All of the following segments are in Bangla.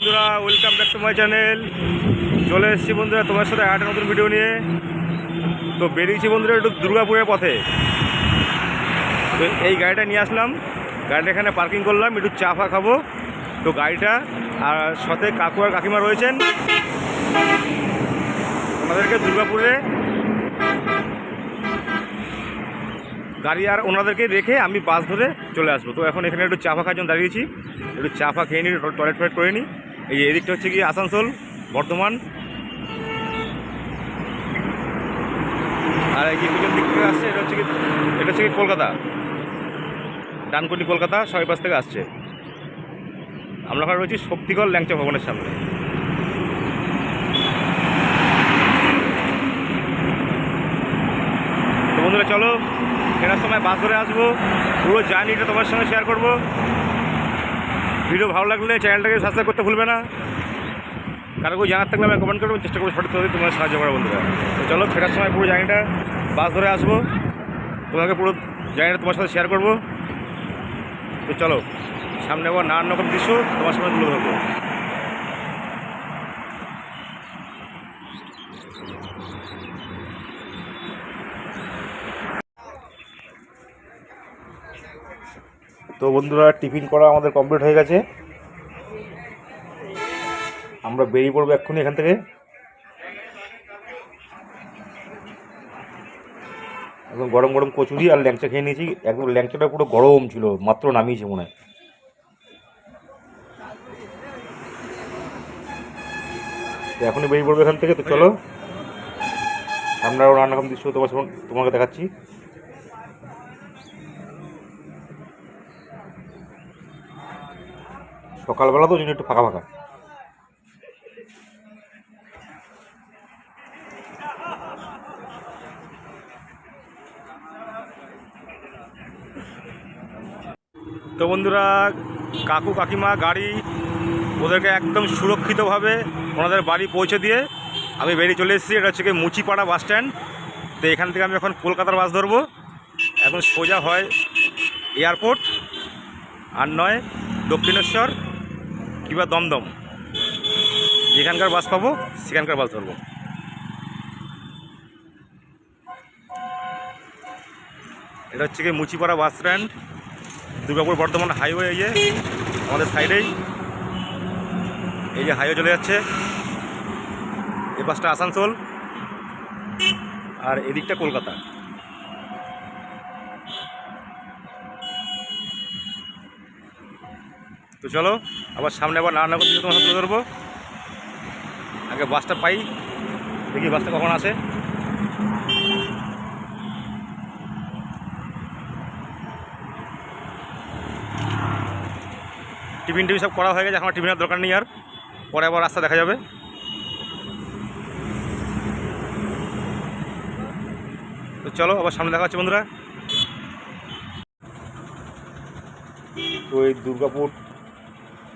বন্ধুরা welcome back to my channel চলে এসেছি বন্ধুরা তোমার সাথে একটা নতুন ভিডিও নিয়ে। তো বেরিয়েছি বন্ধুরা একটু দুর্গাপুরের পথে। তো এই গাড়িটা নিয়ে আসলাম। গাড়িটা এখানে পার্কিং করলাম, একটু চা ফা খাব। তো গাড়িটা আর সাথে কাকু আর কাকিমা রয়েছেন। ওনাদেরকে দুর্গাপুরে গাড়ি আর ওনাদেরকে রেখে আমি বাস ধরে চলে আসব। তো এখন এখানে একটু চা ফা খাওয়ার জন্য দাঁড়িয়েছি। একটু চা ফা খেয়ে নিই টয়লেট ফয়লেট করে নিই। এই এদিকটা হচ্ছে কি আসানসোল, বর্ধমান। আর এই পিছন দিক থেকে আসছে, এটা হচ্ছে কি এটা হচ্ছে কি কলকাতা। ডানকুনি কলকাতা, সবাই পাশ থেকে আসছে। আমরা ওখানে রয়েছি শক্তিগড় ল্যাংচা ভবনের সামনে। তো বন্ধুরা, চলো, ফেরার সময় বাস ধরে আসব। পুরো জার্নিটা তোমার সঙ্গে শেয়ার করব। ভিডিও ভালো লাগলে চ্যানেলটাকে সাবস্ক্রাইব করতে ভুলবে না। কারও কেউ জানার থাকলে আমি কমেন্ট করব চেষ্টা করব সঠিক তথ্য তোমার সাহায্য করা বন্ধুরা। তো চলো, ফেরার সময় পুরো জায়গাটা বাস ধরে আসব। তোমাকে পুরো জায়গাটা তোমার সাথে শেয়ার করব। তো চলো, সামনে আবার নানান রকম দৃশ্য তোমার সামনে তুলে ধরবো। তো বন্ধুরা, টিফিন করা আমাদের কমপ্লিট হয়ে গেছে। আমরা বেরিয়ে পড়ব এক্ষুনি এখান থেকে। একদম গরম গরম কচুরি আর ল্যাংচা খেয়ে নিয়েছি। একদম ল্যাংচাটা পুরো গরম ছিল, মাত্র নামিয়েছে মনে হয়। এখনই বেরিয়ে পড়ব এখান থেকে, তো চলো। আমরা নানা দৃশ্য তোমার তোমাকে দেখাচ্ছি। সকালবেলা তো ওই জন্য একটু ফাঁকা ফাঁকা। তো বন্ধুরা, কাকু কাকিমা, গাড়ি, ওদেরকে একদম সুরক্ষিতভাবে ওনাদের বাড়ি পৌঁছে দিয়ে আমি বেরিয়ে চলে এসেছি। এটা হচ্ছে মুচিপাড়া বাস স্ট্যান্ড। তো এখান থেকে আমি এখন কলকাতার বাস ধরবো। এখন সোজা হয় এয়ারপোর্ট, আর নয় দক্ষিণেশ্বর। কিংবা দমদম। যেখানকার বাস পাবো, সেখানকার বাস ধরবো। এটা হচ্ছে কি Muchipara bus stand. Durgapur Bardhaman highway এই যে, আমাদের সাইডেই। এই যে হাইওয়ে চলে যাচ্ছে। এই বাসটা আসানসোল। আর এদিকটা কলকাতা। তো চলো, আবার সামনে আবার নানা রকম কিছু তোমার সাথে ধরবো। আগে বাসটা পাই, দেখি বাসটা কখন আসে। টিফিন টিফিন সব করা হয়ে গেছে, এখন টিফিনের দরকার নেই আর। পরে আবার রাস্তা দেখা যাবে। তো চলো, আবার সামনে দেখা হচ্ছে বন্ধুরা। তো এই দুর্গাপুর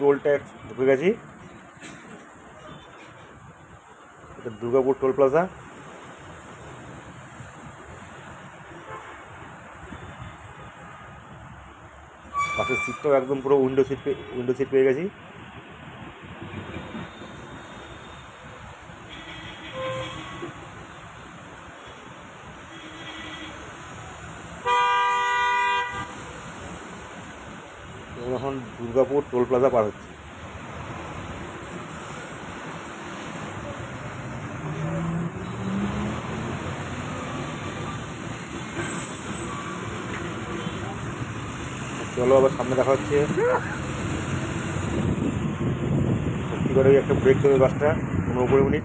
টোল ট্যাক্স ঢুকে গেছি। এটা দুর্গাপুর টোল প্লাজা। পাশের সিটটাও একদম পুরো উইন্ডো সিট উইন্ডো সিট পেয়ে গেছি। এবং এখন দুর্গাপুর টোল প্লাজা পার হচ্ছে। চলো আবার সামনে দেখা হচ্ছে। সত্যি করে একটা ব্রেক দেবে বাসটা, পনেরো কুড়ি মিনিট।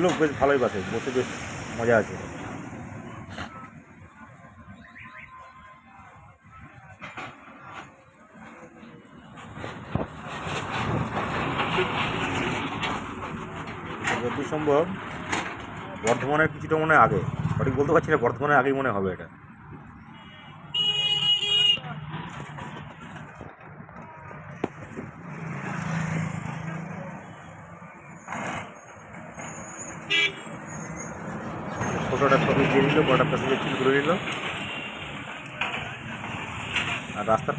সিটগুলো বেশ ভালোই বাসে, বসে বেশ মজা আছে। সম্ভব, বর্ধমানের কিছুটা মনে আগে। সঠিক বলতে পারছি না, বর্ধমানের আগেই মনে হবে এটা।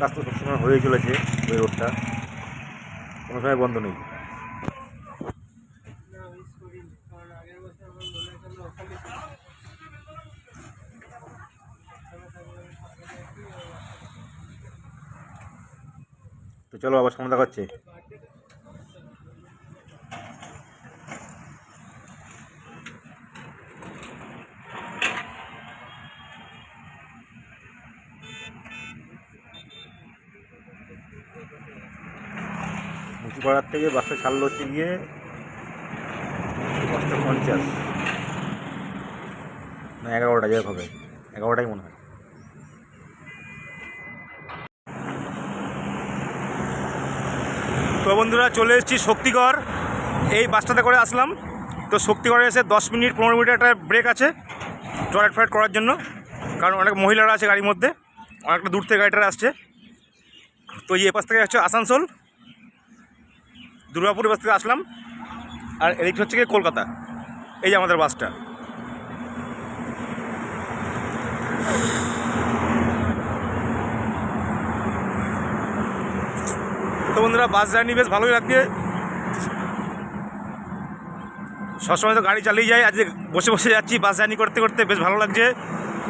কাজ তো সবসময় হয়ে চলেছে ওই রোডটা। কোনো সময় বন্ধ নেই। তো চলো আবার সামনে দেখাচ্ছে থেকে বাসটা ছাড়লো হচ্ছে গিয়ে পঞ্চাশ। না, এগারোটা যাই হবে। এগারোটাই মনে হয়। তো বন্ধুরা, চলে এসেছি শক্তিগড়। এই বাসটাতে করে আসলাম। তো শক্তিগড়ে এসে দশ মিনিট, পনেরো মিনিট একটা ব্রেক আছে টয়লেট ফয়লেট করার জন্য। কারণ অনেক মহিলারা আছে গাড়ির মধ্যে। অনেকটা দূর থেকে গাড়িটা আসছে। তো এই পাশ থেকে হচ্ছে আসানসোল। দুর্গাপুর বাস থেকে আসলাম, আর এদিক হচ্ছে গিয়ে কলকাতা। এই যে আমাদের বাসটা। তো বন্ধুরা, বাস জার্নি বেশ ভালোই লাগছে। সবসময় তো গাড়ি চালিয়ে যাই, আজকে বসে বসে যাচ্ছি বাস জার্নি করতে করতে, বেশ ভালো লাগছে।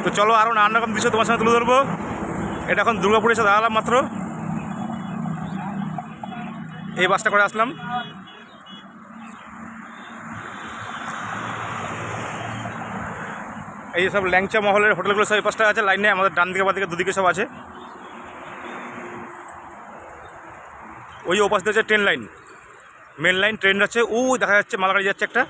তো চলো আরও নানান রকম দৃশ্য তোমার সঙ্গে তুলে ধরবো। এটা এখন দুর্গাপুরে এসে দাঁড়ালাম মাত্র। এই বাসটা করে আসলাম। এই সব ল্যাংচা মহলের হোটেলগুলো সব এই পাশটা আছে, লাইনে আমাদের ডান দিকে, বা দিকে, দুদিকে সব আছে। ওই ওপাশ দিয়ে আছে train line. Main line, train যাচ্ছে ও দেখা যাচ্ছে, মালগাড়ি যাচ্ছে একটা।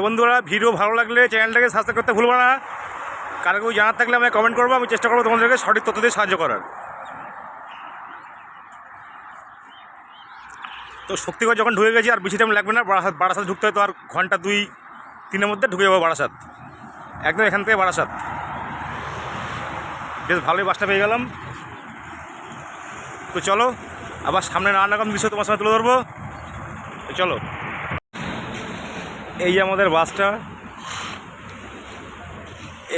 তো বন্ধুরা, ভিডিও ভালো লাগলে চ্যানেলটাকে সাবস্ক্রাইব করতে ভুলবো না। কারও জানার থাকলে আমায় কমেন্ট করব, আমি চেষ্টা করব তোমাদেরকে সঠিক তথ্য দিয়ে সাহায্য করার। তো শক্তিগড় যখন ঢুকে গেছি, আর বেশি টাইম লাগবে না, বারাসাত বারাসাত ঢুকতে হয় তো আর ঘণ্টা দুই, তিনের মধ্যে ঢুকে যাব বারাসাত। একদম এখান থেকে বারাসাত। বেশ ভালোই বাসটা পেয়ে গেলাম। তো চলো, আবার সামনে নানা রকম দৃশ্য তোমার সঙ্গে তুলে ধরবো। চলো। এই যে আমাদের বাসটা,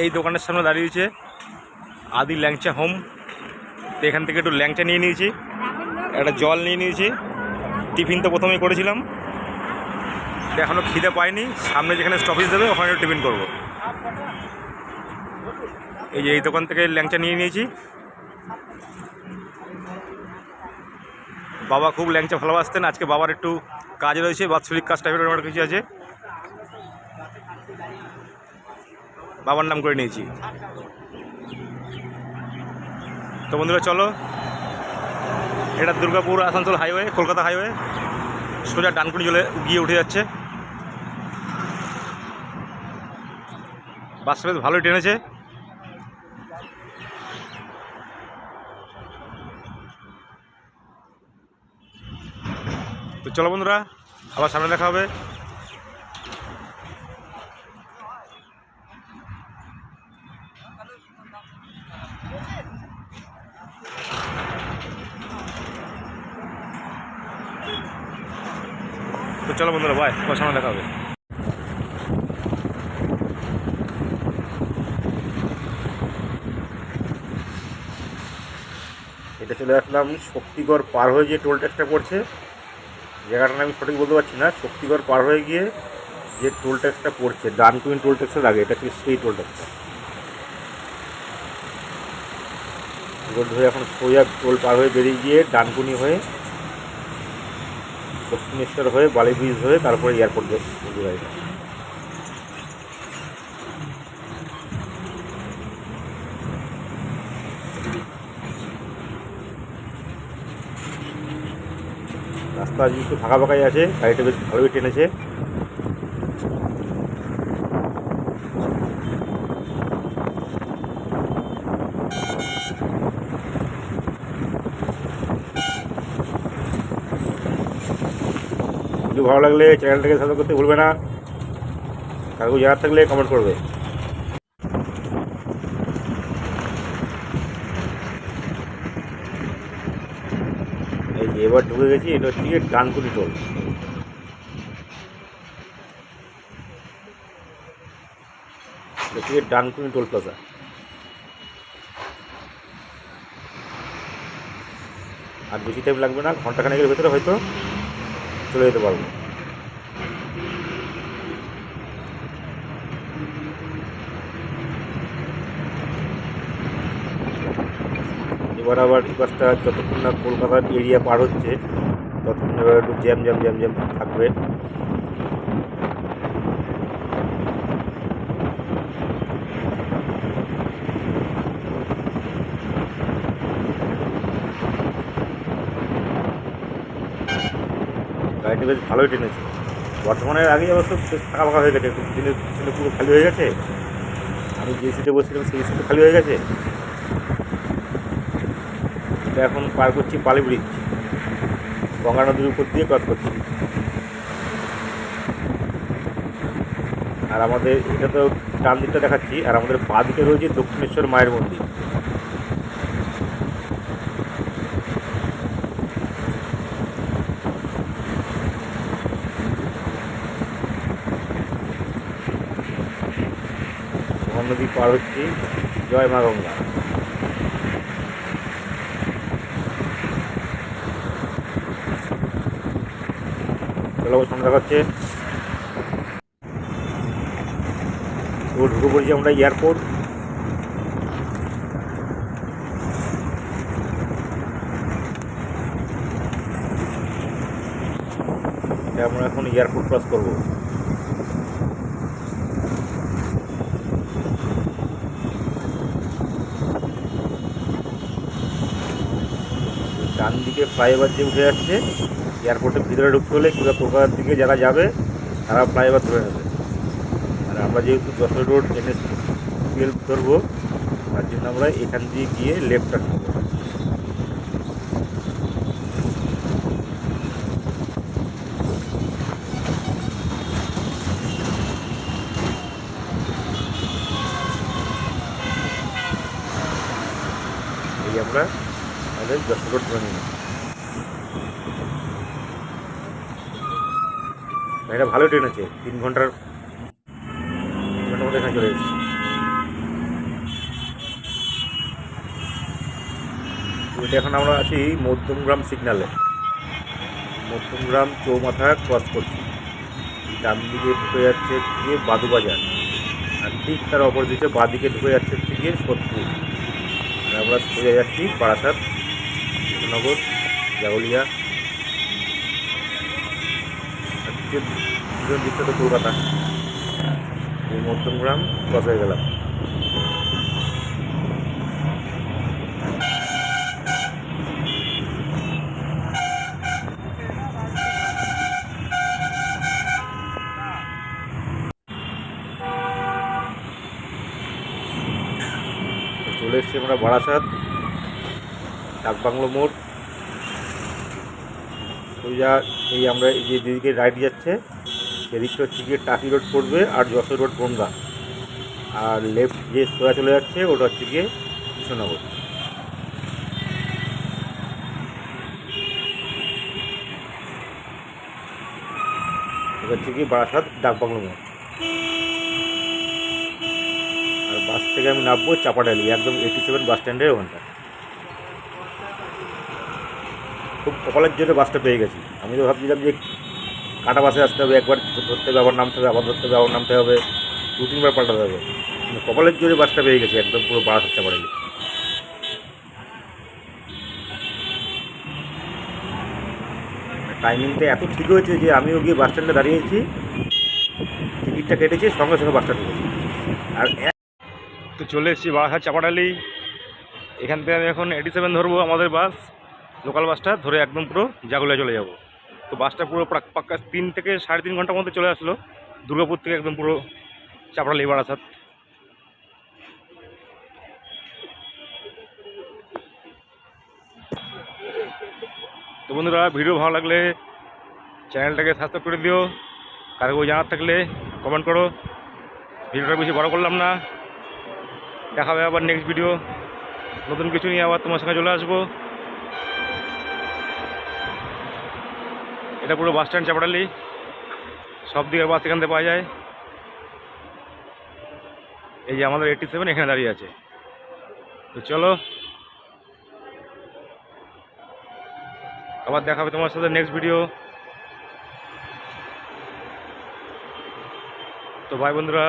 এই দোকানের সামনে দাঁড়িয়েছে আদি ল্যাংচা হোম। তো এখান থেকে একটু ল্যাংচা নিয়ে নিয়েছি, একটা জল নিয়ে নিয়েছি। টিফিন তো প্রথমেই করেছিলাম। এখনও খিদে পাইনি, সামনে যেখানে স্টপেজ দেবে, ওখানে টিফিন করব। এই যে এই দোকান থেকে ল্যাংচা নিয়ে নিয়েছি। বাবা খুব ল্যাংচা ভালোবাসতেন, আজকে বাবার একটু কাজ রয়েছে, বাৎসরিক কাজ টাইপের কিছু আছে। বাবার নাম করে নিয়েছি। তো বন্ধুরা, চলো। এটা দুর্গাপুর আসানসোল হাইওয়ে, কলকাতা হাইওয়ে। সোজা ডানকুনি চলে গিয়ে উঠে যাচ্ছে। বাসটা বেশ ভালোই টেনেছে। তো চলো বন্ধুরা, আবার সামনে দেখা হবে তো চলো বন্ধুরা বাই সামনে দেখা হবে। এটা চলে আসলাম শক্তিগড় পার হয়ে যে টোল ট্যাক্সটা পড়ছে। জায়গাটার আমি সঠিক বলতে পারছি না। শক্তিগড় পার হয়ে গিয়ে যে টোল ট্যাক্সটা পড়ছে ডানকুইন টোল ট্যাক্সের আগে, এটা হচ্ছে সেই টোল ট্যাক্সটা এবার ধরে এখন সোজা টোল পার হয়ে বেরিয়ে গিয়ে ডানকুনি হয়ে দক্ষিণেশ্বর হয়ে বালি ব্রিজ হয়ে, তারপরে এয়ারপোর্ট ঢুকে রাস্তা যেহেতু ফাঁকা ফাঁকাই আছে, গাড়িটা বেশ ভালোই টেনেছে। ভালো লাগলে চ্যানেলটাকে সাবস্ক্রাইব করতে ভুলবে না। কাকু জানার থাকলে কমেন্ট করবে। এই যে এবার ঢুকে গেছি, এটা হচ্ছে ডানকুনি টোল। হচ্ছে ডানকুনি টোল প্লাজা। আর বেশি টাইম লাগবে না, ঘন্টাখানেকের ভেতরে হয়তো চলে যেতে পারব। এবার আবার এই বাসটা যতক্ষণ না কলকাতার এরিয়া পার হচ্ছে, ততক্ষণ এবার একটু জ্যাম জ্যাম জ্যাম জ্যাম থাকবে। গাড়িটি বেশ ভালোই টেনেছে। বর্তমানের আগে অবশ্য বেশ ফাঁকা ফাঁকা হয়ে গেছে দিনের পুরো খালি হয়ে গেছে। আমি যে সিটে বসছিলাম সেই সিটে খালি হয়ে গেছে। এটা এখন পার করছি পালি ব্রিজ। গঙ্গা নদীর উপর দিয়ে ক্রস করছি। আর আমাদের এটা তো ডান দিকটা দেখাচ্ছি, আর আমাদের পা দিকে রয়েছে দক্ষিণেশ্বর মায়ের মন্দির। নদী পার হচ্ছি, জয় মা গঙ্গা। চলো সন্ধ্যা দেখাচ্ছে। তো ঢুকে পড়েছি আমরা এয়ারপোর্ট। আমরা এখন এয়ারপোর্ট ক্রস করব। ডান দিকে ফ্লাইওভার যে উঠে যাচ্ছে এয়ারপোর্টের ভিতরে ঢুকতে হলে কিংবা কলকাতার দিকে যারা যাবে, তারা ফ্লাইওভার ধরে নেবে। আর আমরা যেহেতু যশোর রোড, এনএস টুয়েলভ ধরবো, তার জন্য আমরা এখান দিয়ে গিয়ে লেফটটা নেব। এই আমরা আমাদের যশোর রোড ধরে নিলাম এটা ভালো ট্রেন আছে, তিন ঘণ্টার মধ্যে এখানে চলে এসেছি। এটা এখন আমরা আছি মধ্যমগ্রাম সিগনালে। মধ্যমগ্রাম চৌমাথা ক্রস করছি। ডান দিকে ঢুকে যাচ্ছে গিয়ে বাদুবাজার। আর ঠিক তার অপোজিটে বাদিকে ঢুকে যাচ্ছে হচ্ছে গিয়ে সোদপুর। আর আমরা সোজা যাচ্ছি বারাসাত কৃষ্ণনগর জাগলিয়া আর পিছন পিছন দিকটা তো কলকাতা। এই মধ্যমগ্রাম হয়ে গেলাম। চলে এসেছি আমরা বারাসাত, ডাকবাংলো মোড়। সোজা এই আমরা এই যে যেদিকে রাইড যাচ্ছে সেদিকটা হচ্ছে গিয়ে টাকি রোড পড়বে আর যশোর রোড গঙ্গা আর লেফট যে সোজা চলে যাচ্ছে, ওটা হচ্ছে গিয়ে কৃষ্ণনগর। এটা হচ্ছে গিয়ে বারাসাত ডাকবাংলো মোড়। আর বাস থেকে আমি নামবো চাপাডালি, একদম এইটি সেভেন বাস স্ট্যান্ডের ওখানটা খুব কপালের জন্য বাসটা পেয়ে গেছি। আমি তো ভাবছিলাম যে কাটা বাসে আসতে হবে, একবার ধরতে হবে, আবার নামতে হবে, আবার ধরতে হবে, আবার নামতে হবে, দু তিনবার পাল্টাতে হবে। কপালের জোরে বাসটা পেয়ে গেছি, একদম পুরো বারাসাত চাপাডালি টাইমিংটা এত ঠিক হয়েছে যে আমিও গিয়ে বাস স্ট্যান্ডে দাঁড়িয়েছি, টিকিটটা কেটেছি, সঙ্গে সঙ্গে বাসটা ঢুকেছি আর তো চলে এসেছি বারাসাত চাপাডালি এখান থেকে আমি এখন এইটি সেভেন ধরবো আমাদের বাস। লোকাল বাসটা ধরে একদম পুরো জাগুলিয়া চলে যাব। তো বাসটা পুরো পাক্কা তিন থেকে সাড়ে তিন ঘণ্টার মধ্যে চলে আসলো। দুর্গাপুর থেকে একদম পুরো চাপড়া লেবার বারাসাত তো বন্ধুরা, ভিডিও ভালো লাগলে চ্যানেলটাকে সাবস্ক্রাইব করে দিও। কারও জানার থাকলে কমেন্ট করো। ভিডিওটা বেশি বড় করলাম না। দেখা হবে আবার নেক্সট ভিডিও নতুন কিছু নিয়ে আবার তোমার সঙ্গে চলে আসব। এটা পুরো বাস স্ট্যান্ড চাপড়ালি। সব দিকের বাস এখান থেকে পাওয়া যায়। এই যে আমাদের এইটটি সেভেন এখানে দাঁড়িয়ে আছে। তো চলো। আবার দেখা হবে তোমার সাথে নেক্সট ভিডিও তো ভাই বন্ধুরা